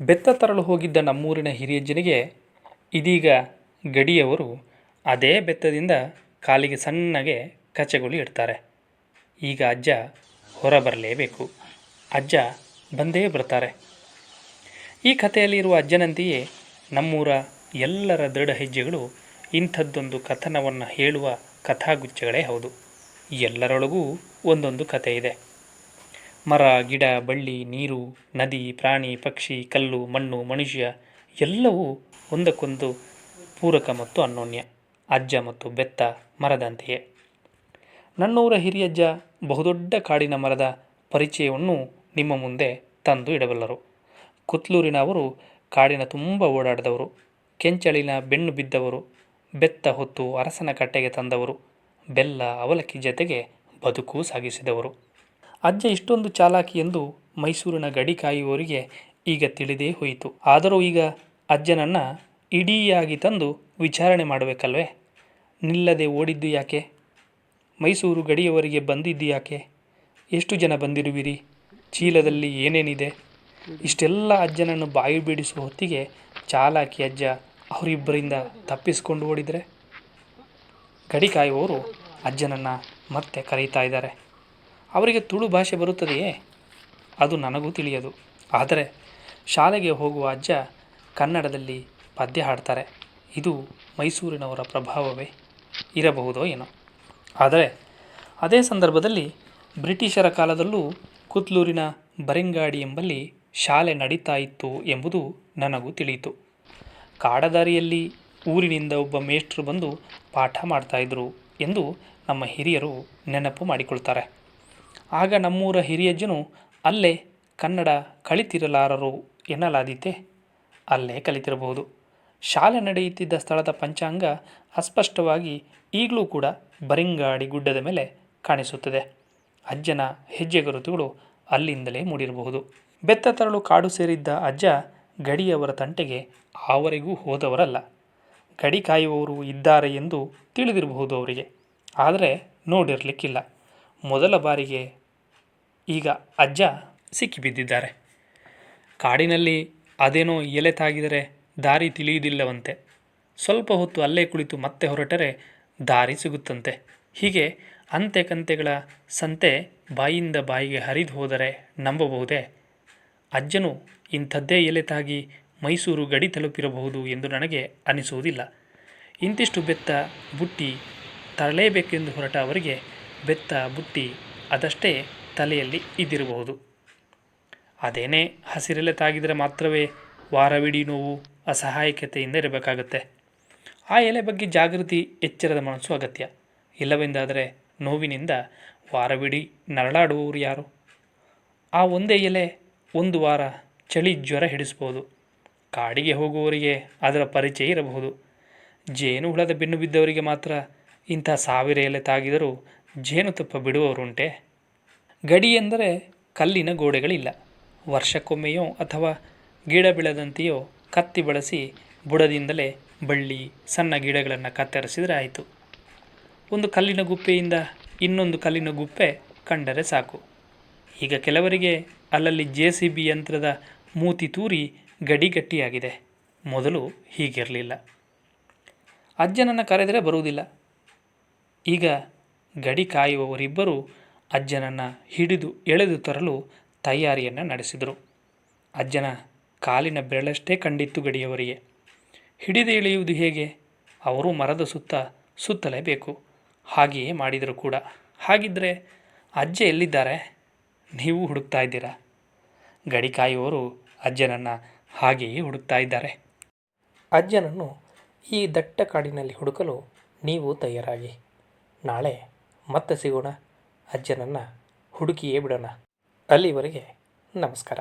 ಬೆತ್ತ ತರಲು ಹೋಗಿದ್ದ ನಮ್ಮೂರಿನ ಹಿರಿಯಜ್ಜನಿಗೆ ಇದೀಗ ಗಡಿಯವರು ಅದೇ ಬೆತ್ತದಿಂದ ಕಾಲಿಗೆ ಸಣ್ಣಗೆ ಕಚ್ಚೆಗುಳಿ ಇಡ್ತಾರೆ. ಈಗ ಅಜ್ಜ ಹೊರ ಬರಲೇಬೇಕು ಅಜ್ಜ ಬಂದೇ ಬರ್ತಾರೆ. ಈ ಕಥೆಯಲ್ಲಿರುವ ಅಜ್ಜನಂತೆಯೇ ನಮ್ಮೂರ ಎಲ್ಲರ ದೃಢ ಹೆಜ್ಜೆಗಳು ಇಂಥದ್ದೊಂದು ಕಥನವನ್ನು ಹೇಳುವ ಕಥಾಗುಚ್ಛಗಳೇ ಹೌದು. ಎಲ್ಲರೊಳಗೂ ಒಂದೊಂದು ಕಥೆ ಇದೆ ಮರ, ಗಿಡ, ಬಳ್ಳಿ, ನೀರು, ನದಿ, ಪ್ರಾಣಿ, ಪಕ್ಷಿ, ಕಲ್ಲು, ಮಣ್ಣು, ಮನುಷ್ಯ ಎಲ್ಲವೂ ಒಂದಕ್ಕೊಂದು ಪೂರಕ ಮತ್ತು ಅನ್ಯೋನ್ಯ ಅಜ್ಜ ಮತ್ತು ಬೆತ್ತ ಮರದಂತೆಯೇ. ನನ್ನೂರ ಹಿರಿಯಜ್ಜ ಬಹುದೊಡ್ಡ ಕಾಡಿನ ಮರದ ಪರಿಚಯವನ್ನು ನಿಮ್ಮ ಮುಂದೆ ತಂದು ಇಡಬಲ್ಲರು. ಕುತ್ಲೂರಿನವರು ಕಾಡಿನ ತುಂಬ ಓಡಾಡಿದವರು. ಕೆಂಚಳಿನ ಬೆನ್ನು ಬಿದ್ದವರು. ಬೆತ್ತ ಹೊತ್ತು ಅರಸನ ಕಟ್ಟೆಗೆ ತಂದವರು. ಬೆಲ್ಲ ಅವಲಕ್ಕಿ ಜತೆಗೆ ಬದುಕು ಸಾಗಿಸಿದವರು. ಅಜ್ಜ ಇಷ್ಟೊಂದು ಚಾಲಾಕಿ ಎಂದು ಮೈಸೂರಿನ ಗಡಿ ಕಾಯುವವರಿಗೆ ಈಗ ತಿಳಿದೇ ಹೋಯಿತು. ಆದರೂ ಈಗ ಅಜ್ಜನನ್ನು ಇಡೀಯಾಗಿ ತಂದು ವಿಚಾರಣೆ ಮಾಡಬೇಕಲ್ವೇ? ನಿಲ್ಲದೆ ಓಡಿದ್ದು ಯಾಕೆ? ಮೈಸೂರು ಗಡಿಯವರಿಗೆ ಬಂದಿದ್ದು ಯಾಕೆ? ಎಷ್ಟು ಜನ ಬಂದಿರುವಿರಿ? ಚೀಲದಲ್ಲಿ ಏನೇನಿದೆ? ಇಷ್ಟೆಲ್ಲ ಅಜ್ಜನನ್ನು ಬಾಯಿ ಬಿಡಿಸುವ ಹೊತ್ತಿಗೆ ಚಾಲಾಕಿ ಅಜ್ಜ ಅವರಿಬ್ಬರಿಂದ ತಪ್ಪಿಸಿಕೊಂಡು ಓಡಿದರೆ? ಗಡಿ ಕಾಯುವವರು ಅಜ್ಜನನ್ನು ಮತ್ತೆ ಕರೀತಾ ಇದ್ದಾರೆ. ಅವರಿಗೆ ತುಳು ಭಾಷೆ ಬರುತ್ತದೆಯೇ? ಅದು ನನಗೂ ತಿಳಿಯದು. ಆದರೆ ಶಾಲೆಗೆ ಹೋಗುವ ಅಜ್ಜ ಕನ್ನಡದಲ್ಲಿ ಪದ್ಯ ಹಾಡ್ತಾರೆ. ಇದು ಮೈಸೂರಿನವರ ಪ್ರಭಾವವೇ ಇರಬಹುದೋ ಏನೋ. ಆದರೆ ಅದೇ ಸಂದರ್ಭದಲ್ಲಿ ಬ್ರಿಟಿಷರ ಕಾಲದಲ್ಲೂ ಕುತ್ಲೂರಿನ ಬರಿಂಗಾಡಿ ಎಂಬಲ್ಲಿ ಶಾಲೆ ನಡೀತಾ ಇತ್ತು ಎಂಬುದು ನನಗೂ ತಿಳಿಯಿತು. ಕಾಡದಾರಿಯಲ್ಲಿ ಊರಿನಿಂದ ಒಬ್ಬ ಮೇಷ್ಟ್ರು ಬಂದು ಪಾಠ ಮಾಡ್ತಾಯಿದ್ರು ಎಂದು ನಮ್ಮ ಹಿರಿಯರು ನೆನಪು ಮಾಡಿಕೊಳ್ತಾರೆ. ಆಗ ನಮ್ಮೂರ ಹಿರಿಯಜ್ಜನು ಅಲ್ಲೇ ಕನ್ನಡ ಕಲಿತಿರಲಾರರು ಎನ್ನಲಾದೀತೆ. ಅಲ್ಲೇ ಕಲಿತಿರಬಹುದು. ಶಾಲೆ ನಡೆಯುತ್ತಿದ್ದ ಸ್ಥಳದ ಪಂಚಾಂಗ ಅಸ್ಪಷ್ಟವಾಗಿ ಈಗಲೂ ಕೂಡ ಬರಿಂಗಾಡಿ ಗುಡ್ಡದ ಮೇಲೆ ಕಾಣಿಸುತ್ತದೆ. ಅಜ್ಜನ ಹೆಜ್ಜೆ ಗುರುತುಗಳು ಅಲ್ಲಿಂದಲೇ ಮೂಡಿರಬಹುದು. ಬೆತ್ತ ತರಳು ಕಾಡು ಸೇರಿದ್ದ ಅಜ್ಜ ಗಡಿಯವರ ತಂಟೆಗೆ ಆವರೆಗೂ ಹೋದವರಲ್ಲ. ಗಡಿ ಕಾಯುವವರು ಇದ್ದಾರೆ ಎಂದು ತಿಳಿದಿರಬಹುದು ಅವರಿಗೆ. ಆದರೆ ನೋಡಿರಲಿಕ್ಕಿಲ್ಲ. ಮೊದಲ ಬಾರಿಗೆ ಈಗ ಅಜ್ಜ ಸಿಕ್ಕಿಬಿದ್ದಿದ್ದಾರೆ. ಕಾಡಿನಲ್ಲಿ ಅದೇನೋ ಎಲೆ ತಾಗಿದರೆ ದಾರಿ ತಿಳಿಯುವುದಿಲ್ಲವಂತೆ. ಸ್ವಲ್ಪ ಹೊತ್ತು ಅಲ್ಲೇ ಕುಳಿತು ಮತ್ತೆ ಹೊರಟರೆ ದಾರಿ ಸಿಗುತ್ತಂತೆ. ಹೀಗೆ ಅಂತೆ ಕಂತೆಗಳ ಸಂತೆ ಬಾಯಿಯಿಂದ ಬಾಯಿಗೆ ಹರಿದು ಹೋದರೆ ನಂಬಬಹುದೇ? ಅಜ್ಜನು ಇಂಥದ್ದೇ ಎಲೆ ತಾಗಿ ಮೈಸೂರು ಗಡಿ ತಲುಪಿರಬಹುದು ಎಂದು ನನಗೆ ಅನಿಸುವುದಿಲ್ಲ. ಇಂತಿಷ್ಟು ಬೆತ್ತ ಬುಟ್ಟಿ ತರಲೇಬೇಕೆಂದು ಹೊರಟ ಅವರಿಗೆ ಬೆತ್ತ ಬುಟ್ಟಿ ಅದಷ್ಟೇ ತಲೆಯಲ್ಲಿ ಇದ್ದಿರಬಹುದು ಅದೇನೇ ಹಸಿರೆಲೆ ತಾಗಿದರೆ ಮಾತ್ರವೇ ವಾರವಿಡೀ ನೋವು ಅಸಹಾಯಕತೆಯಿಂದ ಇರಬೇಕಾಗತ್ತೆ. ಆ ಎಲೆ ಬಗ್ಗೆ ಜಾಗೃತಿ, ಎಚ್ಚರದ ಮನಸ್ಸು ಅಗತ್ಯ. ಇಲ್ಲವೆಂದಾದರೆ ನೋವಿನಿಂದ ವಾರವಿಡೀ ನರಳಾಡುವವರು ಯಾರು? ಆ ಒಂದೇ ಎಲೆ ಒಂದು ವಾರ ಚಳಿ ಜ್ವರ ಹಿಡಿಸ್ಬೋದು ಕಾಡಿಗೆ ಹೋಗುವವರಿಗೆ ಅದರ ಪರಿಚಯ ಇರಬಹುದು. ಜೇನು ಹುಳದ ಬೆನ್ನು ಬಿದ್ದವರಿಗೆ ಮಾತ್ರ ಇಂಥ ಸಾವಿರ ಎಲೆ ತಾಗಿದರೂ ಜೇನುತುಪ್ಪ ಬಿಡುವವರುಂಟೆ? ಗಡಿ ಎಂದರೆ ಕಲ್ಲಿನ ಗೋಡೆಗಳಿಲ್ಲ. ವರ್ಷಕ್ಕೊಮ್ಮೆಯೋ ಅಥವಾ ಗಿಡ ಬೆಳೆದಂತೆಯೋ ಕತ್ತಿ ಬಳಸಿ ಬುಡದಿಂದಲೇ ಬಳ್ಳಿ, ಸಣ್ಣ ಗಿಡಗಳನ್ನು ಕತ್ತರಿಸಿದರೆ ಆಯಿತು. ಒಂದು ಕಲ್ಲಿನ ಗುಪ್ಪೆಯಿಂದ ಇನ್ನೊಂದು ಕಲ್ಲಿನ ಗುಪ್ಪೆ ಕಂಡರೆ ಸಾಕು. ಈಗ ಕೆಲವರಿಗೆ ಅಲ್ಲಲ್ಲಿ ಜೆ ಸಿ ಬಿ ಯಂತ್ರದ ಮೂತಿ ತೂರಿ ಗಡಿ ಗಟ್ಟಿಯಾಗಿದೆ. ಮೊದಲು ಹೀಗಿರಲಿಲ್ಲ. ಅಜ್ಜನನ್ನು ಕರೆದರೆ ಬರುವುದಿಲ್ಲ. ಈಗ ಗಡಿ ಕಾಯುವವರಿಬ್ಬರು ಅಜ್ಜನನ್ನು ಹಿಡಿದು ಎಳೆದು ತರಲು ತಯಾರಿಯನ್ನು ನಡೆಸಿದರು. ಅಜ್ಜನ ಕಾಲಿನ ಬೆರಳಷ್ಟೇ ಕಂಡಿತ್ತು ಗಡಿಯವರಿಗೆ. ಹಿಡಿದು ಎಳೆಯುವುದು ಹೇಗೆ? ಅವರು ಮರದ ಸುತ್ತ ಸುತ್ತಲೇಬೇಕು. ಹಾಗೆಯೇ ಮಾಡಿದರು ಕೂಡ. ಹಾಗಿದ್ದರೆ ಅಜ್ಜ ಎಲ್ಲಿದ್ದಾರೆ? ನೀವು ಹುಡುಕ್ತಾ ಇದ್ದೀರಾ? ಗಡಿ ಕಾಯುವವರು ಅಜ್ಜನನ್ನು ಹಾಗೆಯೇ ಹುಡುಕ್ತಾ ಇದ್ದಾರೆ. ಅಜ್ಜನನ್ನು ಈ ದಟ್ಟ ಕಾಡಿನಲ್ಲಿ ಹುಡುಕಲು ನೀವು ತಯಾರಾಗಿ. ನಾಳೆ ಮತ್ತೆ ಸಿಗೋಣ. ಅಜ್ಜನನ್ನು ಹುಡುಕಿಯೇ ಬಿಡೋಣ. ಅಲ್ಲಿವರೆಗೆ ನಮಸ್ಕಾರ.